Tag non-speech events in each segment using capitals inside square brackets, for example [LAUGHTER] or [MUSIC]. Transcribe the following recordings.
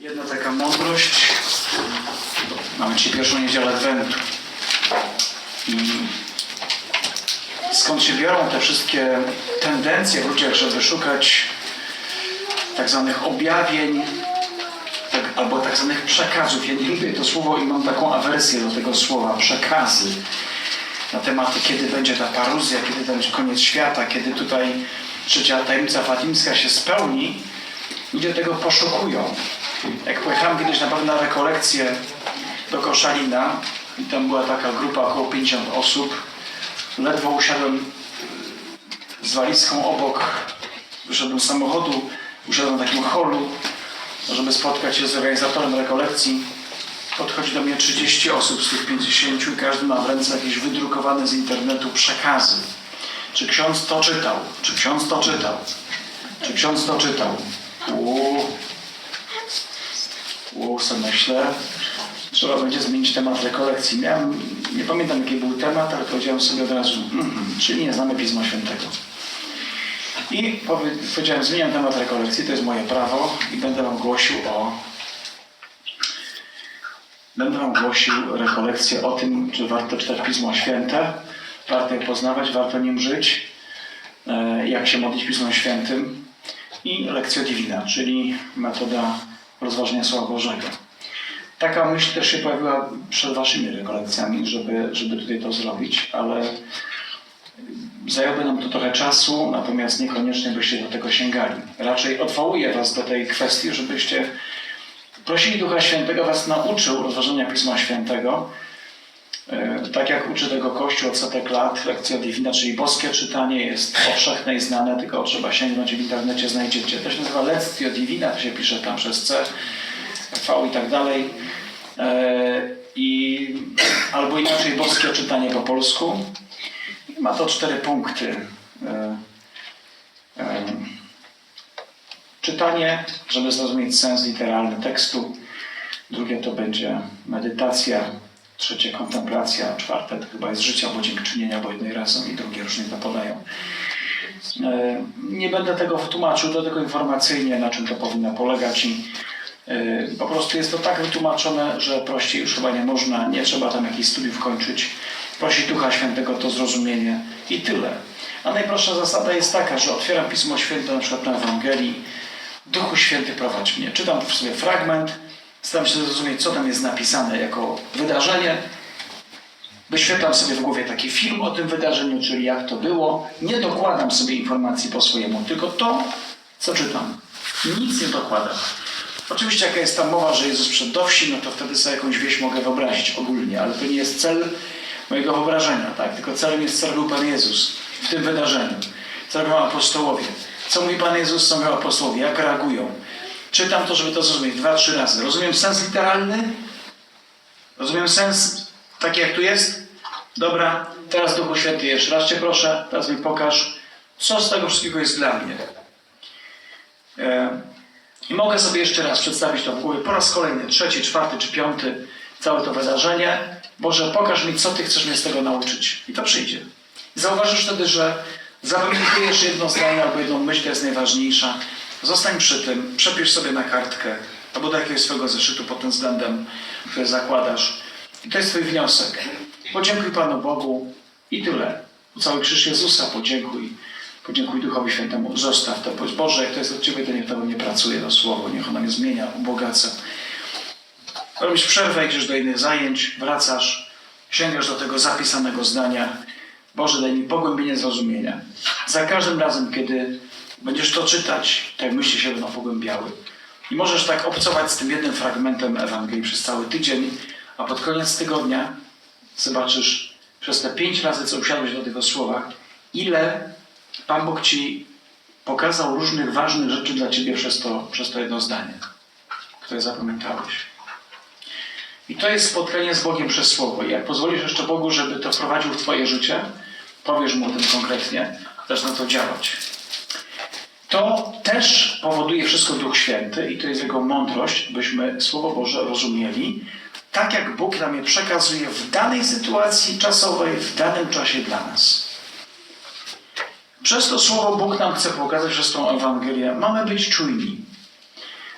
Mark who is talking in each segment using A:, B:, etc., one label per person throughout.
A: Jedna taka mądrość. Mamy dzisiaj pierwszą niedzielę Adwentu. I skąd się biorą te wszystkie tendencje w ludziach, żeby szukać tak zwanych objawień tak, albo tak zwanych przekazów. Ja nie lubię to słowo i mam taką awersję do tego słowa przekazy. Na tematy, kiedy będzie ta paruzja, kiedy będzie koniec świata, kiedy tutaj trzecia tajemnica fatimska się spełni. Ludzie tego poszukują. Jak pojechałem kiedyś na pewno na rekolekcję do Koszalina i tam była taka grupa około 50 osób, ledwo usiadłem z walizką obok, wyszedłem z samochodu, usiadłem w takim holu, żeby spotkać się z organizatorem rekolekcji. Podchodzi do mnie 30 osób z tych 50 i każdy ma w ręce jakieś wydrukowane z internetu przekazy. Czy ksiądz to czytał? Czy ksiądz to czytał? Czy ksiądz to czytał? Uuu. Sobie myślę. Trzeba będzie zmienić temat rekolekcji. Miałem, nie pamiętam jaki był temat, ale powiedziałem sobie od razu, mm, czyli nie znamy Pisma Świętego. I powie, powiedziałem, zmieniam temat rekolekcji, to jest moje prawo i będę wam głosił o Będę wam głosił rekolekcję o tym, czy warto czytać Pismo Święte, warto je poznawać, warto nim żyć, e, jak się modlić Pismem Świętym i lekcja divina, czyli metoda rozważenia Słowa Bożego. Taka myśl też się pojawiła przed waszymi rekolekcjami, żeby, żeby tutaj to zrobić, ale zajęłoby nam to trochę czasu, natomiast niekoniecznie byście do tego sięgali. Raczej odwołuję was do tej kwestii, żebyście prosili Ducha Świętego was nauczył rozważenia Pisma Świętego, tak jak uczy tego Kościół od setek lat, lekcja divina, czyli boskie czytanie jest powszechne i znane, tylko trzeba sięgnąć i w internecie znajdziecie. To się nazywa Lectio Divina, to się pisze tam przez C, V i tak dalej. E, I, albo inaczej boskie czytanie po polsku. I ma to cztery punkty. E, e, Czytanie, żeby zrozumieć sens literalny tekstu. Drugie to będzie medytacja. Trzecie kontemplacja. Czwarte to chyba jest życie albo dziękczynienia, bo jednej razem i drugie różnie to podają. E, Nie będę tego tłumaczył, to tylko informacyjnie, na czym to powinno polegać e, po prostu jest to tak wytłumaczone, że prościej już chyba nie można, nie trzeba tam jakichś studiów kończyć. Prosić Ducha Świętego to zrozumienie i tyle. A najprostsza zasada jest taka, że otwieram Pismo Święte na przykład na Ewangelii, Duchu Święty prowadź mnie. Czytam sobie fragment, staram się zrozumieć, co tam jest napisane jako wydarzenie. Wyświetlam sobie w głowie taki film o tym wydarzeniu, czyli jak to było. Nie dokładam sobie informacji po swojemu, tylko to, co czytam. Nic nie dokładam. Oczywiście, jaka jest tam mowa, że Jezus przed do wsi, no to wtedy sobie jakąś wieś mogę wyobrazić ogólnie, ale to nie jest cel mojego wyobrażenia, tak? Tylko celem jest, co robił Pan Jezus w tym wydarzeniu. Co robią apostołowie. Co mówi Pan Jezus, co mówią apostołowie, jak reagują. Czytam to, żeby to zrozumieć dwa, trzy razy. Rozumiem sens literalny? Rozumiem sens taki, jak tu jest? Dobra, teraz Duchu Święty jeszcze raz Cię proszę, teraz mi pokaż, co z tego wszystkiego jest dla mnie. E, I mogę sobie jeszcze raz przedstawić to w głowie po raz kolejny, trzeci, czwarty czy piąty, całe to wydarzenie. Boże, pokaż mi, co Ty chcesz mnie z tego nauczyć. I to przyjdzie. I zauważysz wtedy, że zapamiętujesz jedno zdanie albo jedną myśl, która jest najważniejsza. Zostań przy tym, przepisz sobie na kartkę albo do jakiegoś swojego zeszytu pod tym względem, który zakładasz. I to jest Twój wniosek. Podziękuj Panu Bogu i tyle. Cały krzyż Jezusa podziękuj. Podziękuj Duchowi Świętemu. Zostaw to. Powiedz, Boże, jak to jest od Ciebie, to niech to nie pracuje to słowo. Niech ono mnie zmienia, ubogaca. Robisz przerwę, idziesz do innych zajęć, wracasz, sięgasz do tego zapisanego zdania. Boże, daj mi pogłębienie zrozumienia. Za każdym razem, kiedy będziesz to czytać, te myśli się będą pogłębiały. I możesz tak obcować z tym jednym fragmentem Ewangelii przez cały tydzień, a pod koniec tygodnia zobaczysz przez te pięć razy, co usiadłeś do tego słowa, ile Pan Bóg Ci pokazał różnych ważnych rzeczy dla Ciebie przez to, przez to jedno zdanie, które zapamiętałeś. I to jest spotkanie z Bogiem przez Słowo. I jak pozwolisz jeszcze Bogu, żeby to wprowadził w Twoje życie, powiesz Mu o tym konkretnie, zaczyna to działać. To też powoduje wszystko Duch Święty i to jest Jego mądrość, byśmy Słowo Boże rozumieli tak, jak Bóg nam je przekazuje w danej sytuacji czasowej, w danym czasie dla nas. Przez to Słowo Bóg nam chce pokazać przez tą Ewangelię. Mamy być czujni.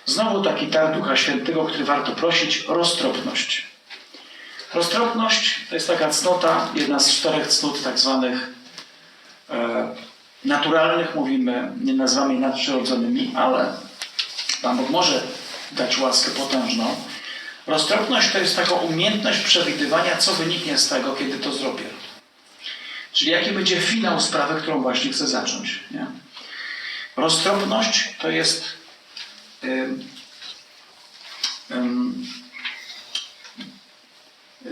A: Znowu taki dar Ducha Świętego, który warto prosić, roztropność. Roztropność to jest taka cnota, jedna z czterech cnót tak zwanych e, naturalnych, mówimy, nie nazywamy jej nadprzyrodzonymi, ale Pan Bóg może dać łaskę potężną. Roztropność to jest taka umiejętność przewidywania, co wyniknie z tego, kiedy to zrobię. Czyli jaki będzie finał sprawy, którą właśnie chcę zacząć. Nie? Roztropność to jest ym, ym,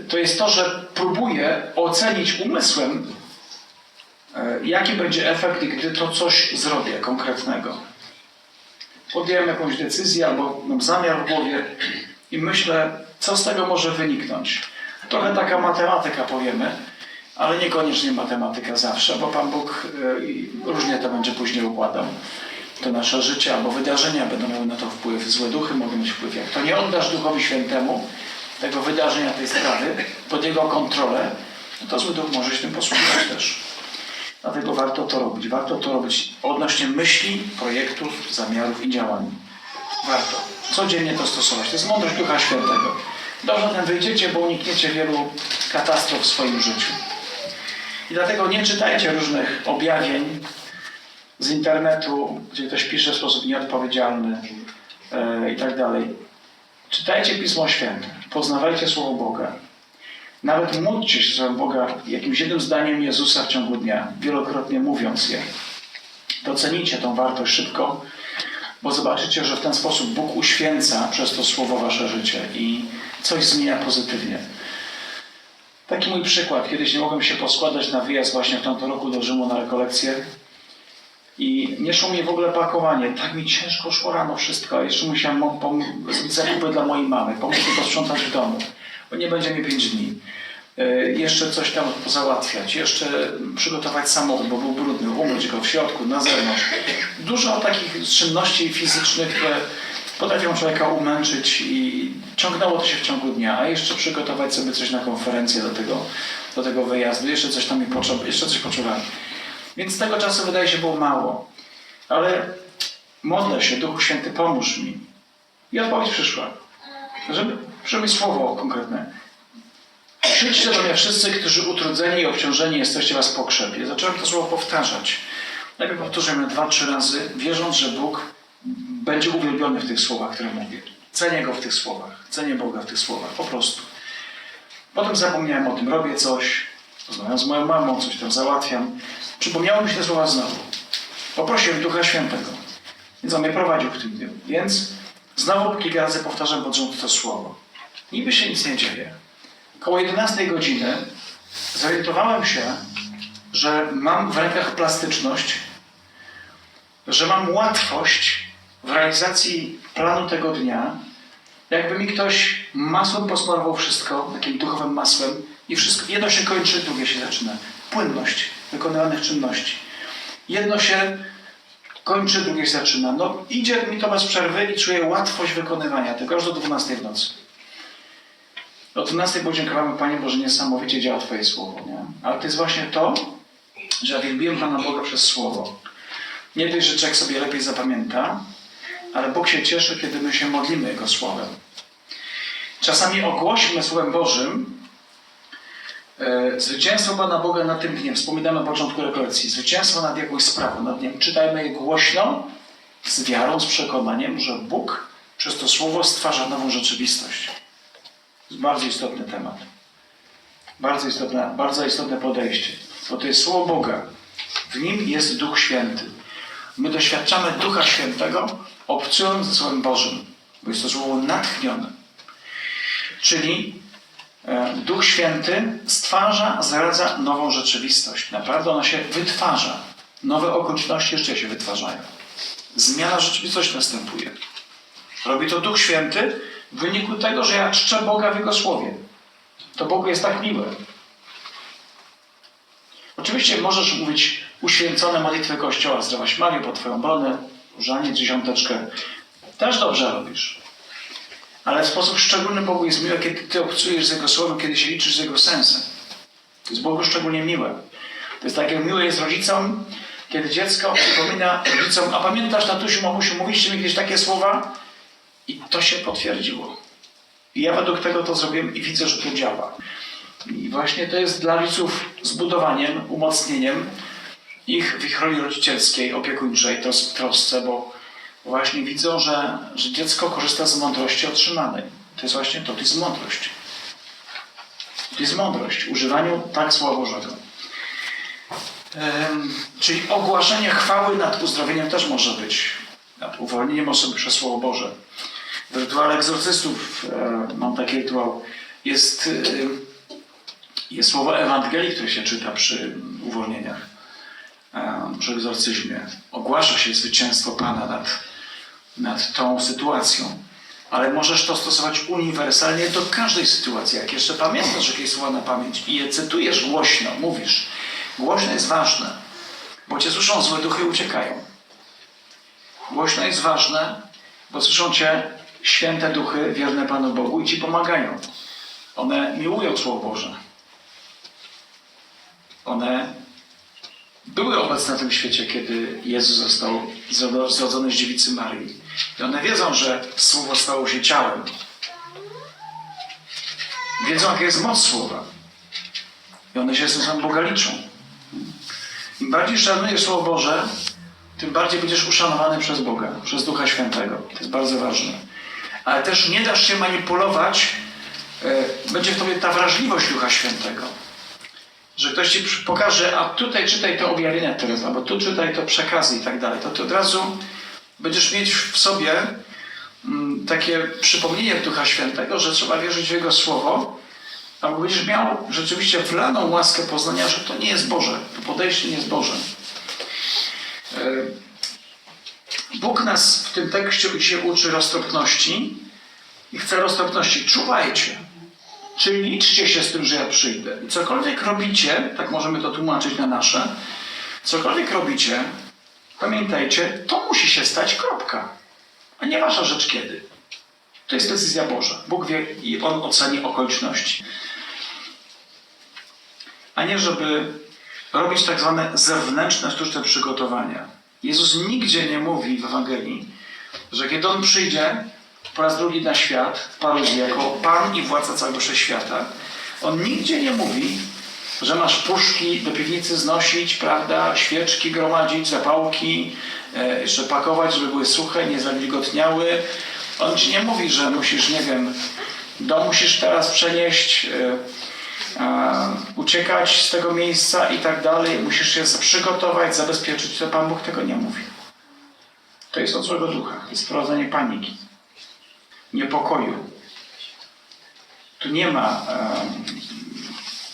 A: to jest to, że próbuję ocenić umysłem, jaki będzie efekt, gdy to coś zrobię konkretnego. Podjąłem jakąś decyzję albo mam zamiar w głowie i myślę, co z tego może wyniknąć. Trochę taka matematyka powiemy, ale niekoniecznie matematyka zawsze, bo Pan Bóg e, różnie to będzie później układał. To nasze życie albo wydarzenia będą miały na to wpływ. Złe duchy mogą mieć wpływ. Jak to nie oddasz Duchowi Świętemu tego wydarzenia, tej sprawy, pod jego kontrolę, no to zły duch może się tym posługiwać też. Dlatego warto to robić. Warto to robić odnośnie myśli, projektów, zamiarów i działań. Warto. Codziennie to stosować. To jest mądrość Ducha Świętego. Dobrze tym wyjdziecie, bo unikniecie wielu katastrof w swoim życiu. I dlatego nie czytajcie różnych objawień z internetu, gdzie ktoś pisze w sposób nieodpowiedzialny e, i tak dalej. Czytajcie Pismo Święte, poznawajcie Słowo Boga. Nawet módlcie się Słowem Boga jakimś jednym zdaniem Jezusa w ciągu dnia, wielokrotnie mówiąc je. Docenicie tą wartość szybko, bo zobaczycie, że w ten sposób Bóg uświęca przez to Słowo wasze życie i coś zmienia pozytywnie. Taki mój przykład. Kiedyś nie mogłem się poskładać na wyjazd właśnie w tamtym roku do Rzymu na rekolekcję. I nie szło mi w ogóle pakowanie. Tak mi ciężko szło rano wszystko. Jeszcze musiałem zrobić zakupy dla mojej mamy, pomóc jej posprzątać w domu, bo nie będzie mi pięć dni. E, Jeszcze coś tam pozałatwiać, jeszcze przygotować samochód, bo był brudny, umyć go w środku, na zewnątrz. Dużo takich czynności fizycznych, które potrafią człowieka umęczyć i ciągnęło to się w ciągu dnia, a jeszcze przygotować sobie coś na konferencję do tego, do tego wyjazdu, jeszcze coś tam mi potrzeba, jeszcze coś poczuwałem. Więc tego czasu wydaje się było mało. Ale modlę się, Duchu Święty, pomóż mi. I odpowiedź przyszła. Żeby przemyśl słowo konkretne. Przyjdźcie do mnie wszyscy, którzy utrudzeni i obciążeni jesteście was pokrzepie. Zacząłem to słowo powtarzać. Najpierw powtórzymy dwa, trzy razy, wierząc, że Bóg będzie uwielbiony w tych słowach, które mówię. Cenię Go w tych słowach. Cenię Boga w tych słowach. Po prostu. Potem zapomniałem o tym. Robię coś. Rozmawiam z moją mamą, coś tam załatwiam. Przypomniało mi się te słowa znowu. Poprosiłem Ducha Świętego. Więc on mnie prowadził w tym dniu. Więc znowu kilka razy powtarzam pod rząd to słowo. Niby się nic nie dzieje. Koło 11 godziny zorientowałem się, że mam w rękach plastyczność, że mam łatwość w realizacji planu tego dnia, jakby mi ktoś masłem posmarował wszystko, takim duchowym masłem i wszystko, jedno się kończy, drugie się zaczyna. Płynność wykonywanych czynności. Jedno się kończy, drugie się zaczyna. No idzie mi to bez przerwy i czuję łatwość wykonywania tego aż do 12 w nocy. O 12 podziękowamy Panie Boże, niesamowicie działa Twoje Słowo. Nie? Ale to jest właśnie to, że ja wielbiłem Pana Boga przez Słowo. Nie dość, że człowiek sobie lepiej zapamięta, ale Bóg się cieszy, kiedy my się modlimy Jego Słowem. Czasami ogłośmy Słowem Bożym e, zwycięstwo Pana Boga nad tym dniem. Wspominamy na początku rekolekcji. Zwycięstwo nad jakąś sprawą, nad dniem. Czytajmy je głośno, z wiarą, z przekonaniem, że Bóg przez to Słowo stwarza nową rzeczywistość. Bardzo istotny temat. Bardzo istotne, bardzo istotne podejście. Bo to jest Słowo Boga. W nim jest Duch Święty. My doświadczamy Ducha Świętego, obcując ze Słowem Bożym. Bo jest to Słowo natchnione. Czyli e, Duch Święty stwarza, zaradza nową rzeczywistość. Naprawdę ona się wytwarza. Nowe okoliczności jeszcze się wytwarzają. Zmiana rzeczywistości następuje. Robi to Duch Święty w wyniku tego, że ja czczę Boga w Jego Słowie. To Bogu jest tak miłe. Oczywiście możesz mówić uświęcone modlitwy Kościoła, zdrowaś Mario, po Twoją obronę, różanie, dziesiąteczkę. Też dobrze robisz. Ale w sposób szczególny Bogu jest miłe, kiedy Ty obcujesz z Jego Słowem, kiedy się liczysz z Jego sensem. To jest Bogu szczególnie miłe. To jest tak, jak miłe jest rodzicom, kiedy dziecko przypomina rodzicom, a pamiętasz, tatusiu, mamusiu, mówiliście mi kiedyś takie słowa? I to się potwierdziło. I ja według tego to zrobiłem i widzę, że to działa. I właśnie to jest dla rodziców zbudowaniem, umocnieniem ich w ich roli rodzicielskiej, opiekuńczej, tros, trosce, bo właśnie widzą, że, że dziecko korzysta z mądrości otrzymanej. To jest właśnie to, to jest mądrość. To jest mądrość używaniu tak Słowa Bożego. Czyli ogłaszanie chwały nad uzdrowieniem też może być. Nad uwolnieniem osoby przez Słowo Boże. W rytuale egzorcystów e, mam taki rytuał. Jest, e, jest słowo Ewangelii, które się czyta przy uwolnieniach, e, przy egzorcyzmie. Ogłasza się zwycięstwo Pana nad, nad tą sytuacją. Ale możesz to stosować uniwersalnie do każdej sytuacji. Jak jeszcze pamiętasz jakieś słowa na pamięć i je cytujesz głośno, mówisz. Głośno jest ważne, bo cię słyszą złe duchy uciekają. Głośno jest ważne, bo słyszą cię święte duchy wierne Panu Bogu i ci pomagają. One miłują Słowo Boże. One były obecne na tym świecie, kiedy Jezus został zrodzony z dziewicy Maryi. I one wiedzą, że Słowo stało się ciałem. Wiedzą, jaka jest moc Słowa. I one się z tym Boga liczą. Im bardziej szanujesz Słowo Boże, tym bardziej będziesz uszanowany przez Boga, przez Ducha Świętego. To jest bardzo ważne. Ale też nie dasz się manipulować, e, będzie w tobie ta wrażliwość Ducha Świętego. Że ktoś ci pokaże, a tutaj czytaj to objawienia teraz, albo tu czytaj to przekazy i tak dalej. To ty od razu będziesz mieć w sobie mm, takie przypomnienie Ducha Świętego, że trzeba wierzyć w Jego Słowo, albo będziesz miał rzeczywiście wlaną łaskę poznania, że to nie jest Boże, to podejście nie jest Boże. Bóg nas w tym tekście dzisiaj uczy roztropności i chce roztropności. Czuwajcie. Czyli liczcie się z tym, że ja przyjdę. I cokolwiek robicie, tak możemy to tłumaczyć na nasze, cokolwiek robicie, pamiętajcie, to musi się stać, kropka. A nie wasza rzecz kiedy. To jest decyzja Boża. Bóg wie i On oceni okoliczności. A nie, żeby robić tak zwane zewnętrzne, sztuczne przygotowania. Jezus nigdzie nie mówi w Ewangelii, że kiedy On przyjdzie po raz drugi na świat, w paruzji, jako Pan i Władca całego wszechświata, On nigdzie nie mówi, że masz puszki do piwnicy znosić, prawda, świeczki gromadzić, zapałki, e, jeszcze pakować, żeby były suche, nie zawilgotniały. On ci nie mówi, że musisz, nie wiem, dom musisz teraz przenieść, e, uciekać z tego miejsca i tak dalej. Musisz się przygotować, zabezpieczyć. To Pan Bóg tego nie mówi. To jest od złego ducha. Jest wprowadzenie paniki, niepokoju. Tu nie ma, em,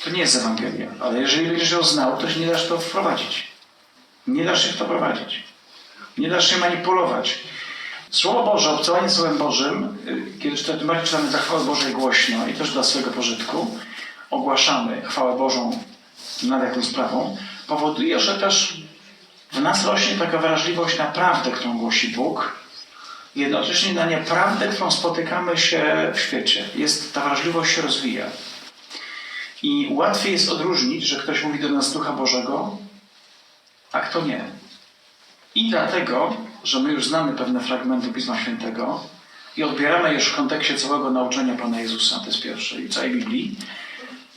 A: to nie jest Ewangelia, ale jeżeli będziesz ją znał, to się nie dasz to wprowadzić. Nie dasz się w to prowadzić. Nie dasz się manipulować. Słowo Boże, obcowanie Słowem Bożym, y, kiedy czytamy, czytamy za chwałę Bożej głośno i też dla swojego pożytku, ogłaszamy chwałę Bożą nad jakąś sprawą, powoduje, że też w nas rośnie taka wrażliwość na prawdę, którą głosi Bóg, jednocześnie na nieprawdę, którą spotykamy się w świecie. Jest, ta wrażliwość się rozwija. I łatwiej jest odróżnić, że ktoś mówi do nas Ducha Bożego, a kto nie. I dlatego, że my już znamy pewne fragmenty Pisma Świętego i odbieramy je w kontekście całego nauczania Pana Jezusa, to jest pierwsze, i całej Biblii.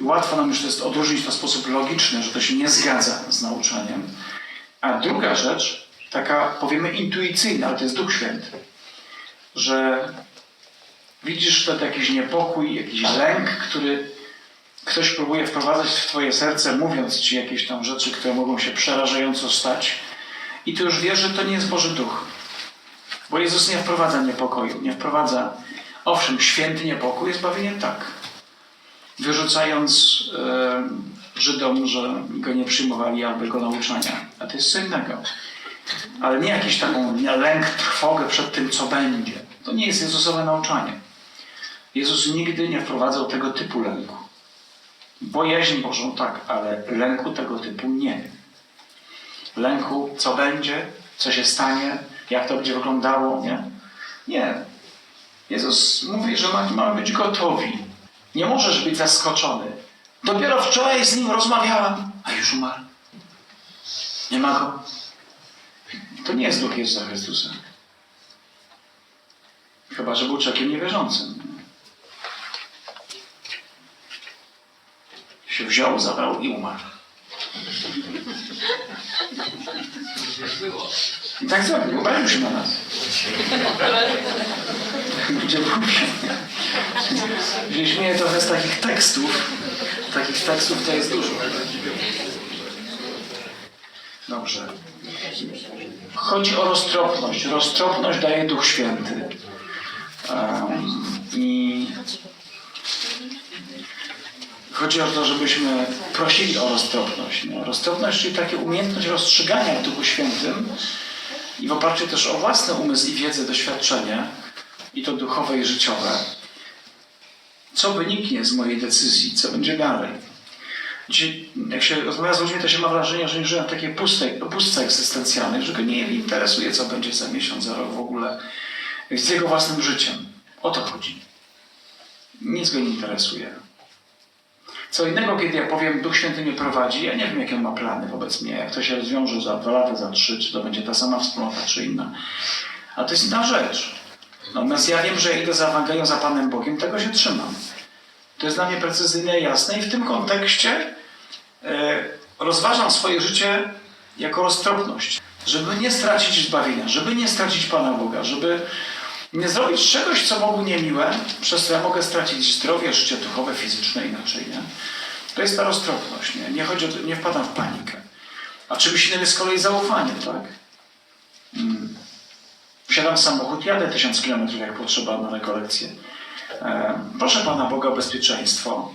A: I łatwo nam już jest odróżnić to w sposób logiczny, że to się nie zgadza z nauczaniem. A druga rzecz, taka powiemy intuicyjna, ale to jest Duch Święty, że widzisz wtedy jakiś niepokój, jakiś lęk, który ktoś próbuje wprowadzać w Twoje serce, mówiąc Ci jakieś tam rzeczy, które mogą się przerażająco stać. I Ty już wiesz, że to nie jest Boży Duch. Bo Jezus nie wprowadza niepokoju, nie wprowadza, owszem, święty niepokój, zbawienie tak. Wyrzucając e, Żydom, że go nie przyjmowali albo jego nauczania. A to jest co innego. Ale nie jakiś taką lęk, trwogę przed tym, co będzie. To nie jest Jezusowe nauczanie. Jezus nigdy nie wprowadzał tego typu lęku. Bojaźń Bożą tak, ale lęku tego typu nie. Lęku, co będzie, co się stanie, jak to będzie wyglądało, nie? Nie. Jezus mówi, że ma- mamy być gotowi. Nie możesz być zaskoczony. Dopiero wczoraj z nim rozmawiałam, a już umarł. Nie ma go. To nie jest Duch Jezusa Chrystusa. Chyba, że był człowiekiem niewierzącym. Się wziął, zabrał i umarł. I tak zrobił, obraził się na nas. [LAUGHS] Ludzie mówią. Się śmieję trochę z takich tekstów. Takich tekstów to jest dużo. Dobrze. Chodzi o roztropność. Roztropność daje Duch Święty. Um, I chodzi o to, żebyśmy prosili o roztropność. Nie? Roztropność, czyli takie umiejętność rozstrzygania w Duchu Świętym i w oparciu też o własny umysł i wiedzę, doświadczenie, i to duchowe i życiowe, co wyniknie z mojej decyzji, co będzie dalej. Dzisiaj, jak się rozmawia z ludźmi, to się ma wrażenie, że oni żyją w takiej pustej, pustce egzystencjalnej, że go nie interesuje, co będzie za miesiąc, za rok w ogóle z jego własnym życiem. O to chodzi. Nic go nie interesuje. Co innego, kiedy ja powiem, Duch Święty mnie prowadzi, ja nie wiem, jakie on ma plany wobec mnie, jak to się rozwiąże za dwa lata, za trzy, czy to będzie ta sama wspólnota, czy inna. A to jest inna rzecz. Natomiast ja wiem, że idę za Ewangelią, za Panem Bogiem, tego się trzymam. To jest dla mnie precyzyjne jasne i w tym kontekście e, rozważam swoje życie jako roztropność, żeby nie stracić zbawienia, żeby nie stracić Pana Boga, żeby nie zrobić czegoś, co Bogu niemiłe, przez co ja mogę stracić zdrowie, życie duchowe, fizyczne inaczej, nie? To jest ta roztropność, nie? Nie chodzi o to, nie wpadam w panikę. A czymś innym jest z kolei zaufanie, tak? Mm. Wsiadam w samochód, jadę tysiąc kilometrów, jak potrzeba na rekolekcję. E, proszę Pana Boga o bezpieczeństwo.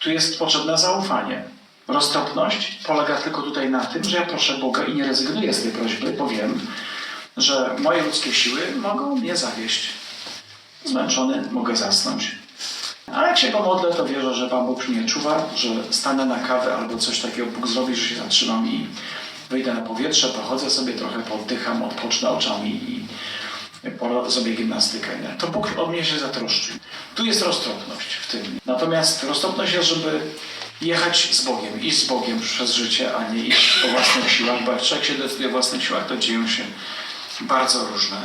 A: Tu jest potrzebne zaufanie. Roztropność polega tylko tutaj na tym, że ja proszę Boga i nie rezygnuję z tej prośby, bo wiem, że moje ludzkie siły mogą mnie zawieść. Zmęczony mogę zasnąć. Ale jak się go modlę, to wierzę, że Pan Bóg mnie czuwa, że stanę na kawę albo coś takiego Bóg zrobi, że się zatrzymam i wyjdę na powietrze, pochodzę sobie trochę, poddycham, odpocznę oczami i porobię sobie gimnastykę. Nie? To Bóg o mnie się zatroszczy. Tu jest roztropność w tym. Natomiast roztropność jest, żeby jechać z Bogiem, iść z Bogiem przez życie, a nie iść po własnych siłach, bo jak człowiek się decyduje o własnych siłach, to dzieją się bardzo różne